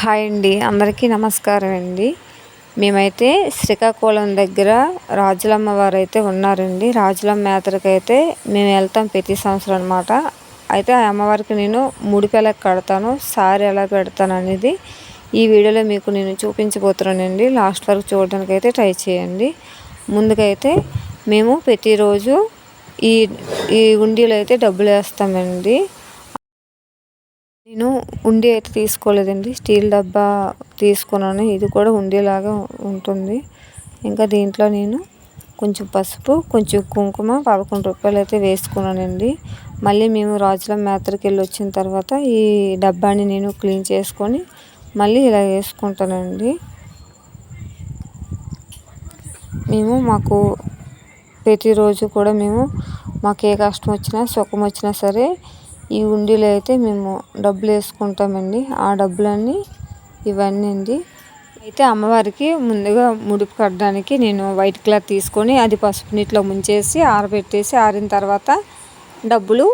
Hi అండి అందరికీ నమస్కారం అండి. మేమైతే శ్రీకాకుళం దగ్గర రాజులమ్మ వారు అయితే ఉన్నారండి. రాజులమ్మ యాత్రకి అయితే మేము వెళ్తాం ప్రతి సంవత్సరం అనమాట అయితే ఆ అమ్మవారికి నేను ముడిపెలకు కడతాను సారి ఎలా పెడతాను అనేది ఈ వీడియోలో మీకు నేను చూపించబోతున్నానండి. లాస్ట్ వరకు చూడడానికి అయితే ట్రై చేయండి. ముందుకైతే మేము ప్రతిరోజు ఈ ఈ ఉండిలో అయితే డబ్బులు వేస్తామండి. నేను ఉండి అయితే తీసుకోలేదండి. స్టీల్ డబ్బా తీసుకున్నాను. ఇది కూడా ఉండేలాగా ఉంటుంది. ఇంకా దీంట్లో నేను కొంచెం పసుపు కొంచెం కుంకుమ పదకొండు రూపాయలు అయితే వేసుకున్నానండి. మళ్ళీ మేము రాజుల మేతరికి వెళ్ళి వచ్చిన తర్వాత ఈ డబ్బాని నేను క్లీన్ చేసుకొని మళ్ళీ ఇలా వేసుకుంటానండి. మేము మాకు ప్రతిరోజు కూడా మేము మాకు ఏ కష్టం వచ్చినా సుఖం వచ్చినా సరే ఈ ఉండీలో అయితే మేము డబ్బులు వేసుకుంటామండి. ఆ డబ్బులన్నీ ఇవన్నీ అండి. అయితే అమ్మవారికి ముందుగా ముడుపు కట్టడానికి నేను వైట్ క్లాత్ తీసుకొని అది పసుపు నీటిలో ముంచేసి ఆరబెట్టేసి ఆరిన తర్వాత డబ్బులు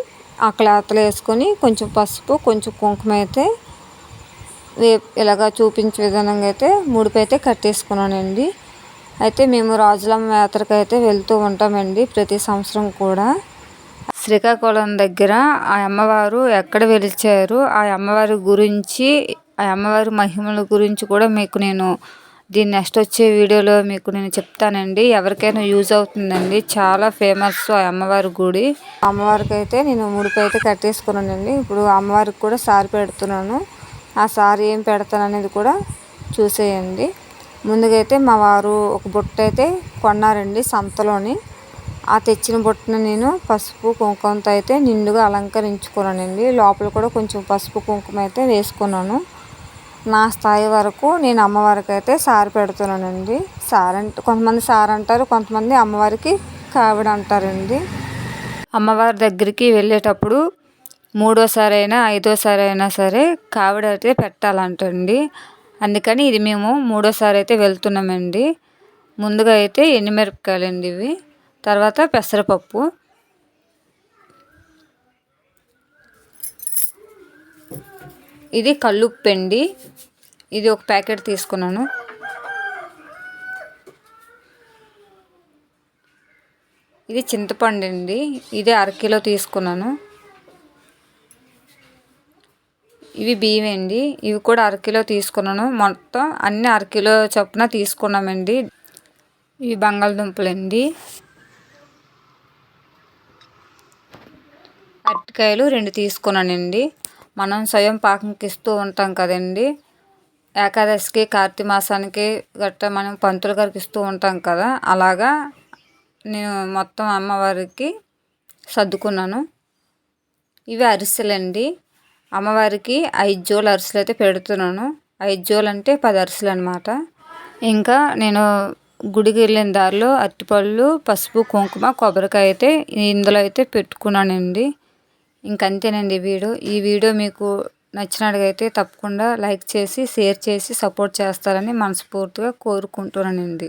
ఆ క్లాత్లో వేసుకొని కొంచెం పసుపు కొంచెం కుంకుమ అయితే వే ఇలాగా చూపించే విధానంగా అయితే ముడుపు అయితే కట్టేసుకున్నానండి. అయితే మేము రాజులమ్మ యాత్రకు అయితే వెళ్తూ ఉంటామండి ప్రతి సంవత్సరం కూడా. శ్రీకాకుళం దగ్గర ఆ అమ్మవారు ఎక్కడ వెలిచారు ఆ అమ్మవారి గురించి ఆ అమ్మవారి మహిమల గురించి కూడా మీకు నేను దీని నెక్స్ట్ వచ్చే వీడియోలో మీకు నేను చెప్తానండి. ఎవరికైనా యూజ్ అవుతుందండి. చాలా ఫేమస్ ఆ అమ్మవారి గుడి. అమ్మవారికి అయితే నేను ముడిపై అయితే కట్టేసుకున్నానండి. ఇప్పుడు అమ్మవారికి కూడా సారి పెడుతున్నాను. ఆ సారి ఏం పెడతాను అనేది కూడా చూసేయండి. ముందుగా అయితే మా వారు ఒక బుట్ట అయితే కొన్నారండి సంతలోని. ఆ తెచ్చిన బుట్టను నేను పసుపు కుంకుమతో అయితే నిండుగా అలంకరించుకున్నానండి. లోపల కూడా కొంచెం పసుపు కుంకుమ అయితే వేసుకున్నాను. నా స్థాయి వరకు నేను అమ్మవారికి అయితే సారి పెడుతున్నానండి. సార్ అంటే కొంతమంది సార్ అంటారు కొంతమంది అమ్మవారికి కావిడ అంటారండి. అమ్మవారి దగ్గరికి వెళ్ళేటప్పుడు మూడోసారి అయినా ఐదోసారి అయినా సరే కావిడ అయితే పెట్టాలంటండి. అందుకని ఇది మేము మూడోసారి అయితే వెళ్తున్నామండి. ముందుగా అయితే ఎండుమిరపకాయలండి ఇవి. తర్వాత పెసరపప్పు. ఇది కల్లుప్పండి ఇది ఒక ప్యాకెట్ తీసుకున్నాను. ఇది చింతపండు అండి. ఇది అరకిలో తీసుకున్నాను. ఇవి బియ్యం అండి. ఇవి కూడా అరకిలో తీసుకున్నాను. మొత్తం అన్ని అరకిలో చొప్పున తీసుకున్నామండి. ఇవి బంగాళదుంపలండి. అరటికాయలు రెండు తీసుకున్నానండి. మనం స్వయం పాకంకి ఇస్తూ ఉంటాం కదండి. ఏకాదశికి కార్తీక మాసానికి గట్రా మనం పంతులు గారికి ఇస్తూ ఉంటాం కదా. అలాగా నేను మొత్తం అమ్మవారికి సర్దుకున్నాను. ఇవి అరిసెలండి. అమ్మవారికి ఐదు జోలు అరిసెలు అయితే పెడుతున్నాను. ఐదు జోలు అంటే పది అరిసెలు అనమాట ఇంకా నేను గుడికి వెళ్ళిన దారిలో అరటిపళ్ళు పసుపు కుంకుమ కొబ్బరికాయ అయితే ఇందులో అయితే పెట్టుకున్నానండి. ఇంకంతేనండి వీడియో ఈ వీడియో మీకు నచ్చినట్టుగైతే తప్పకుండా లైక్ చేసి షేర్ చేసి సపోర్ట్ చేస్తారని మనస్ఫూర్తిగా కోరుకుంటున్నానండి.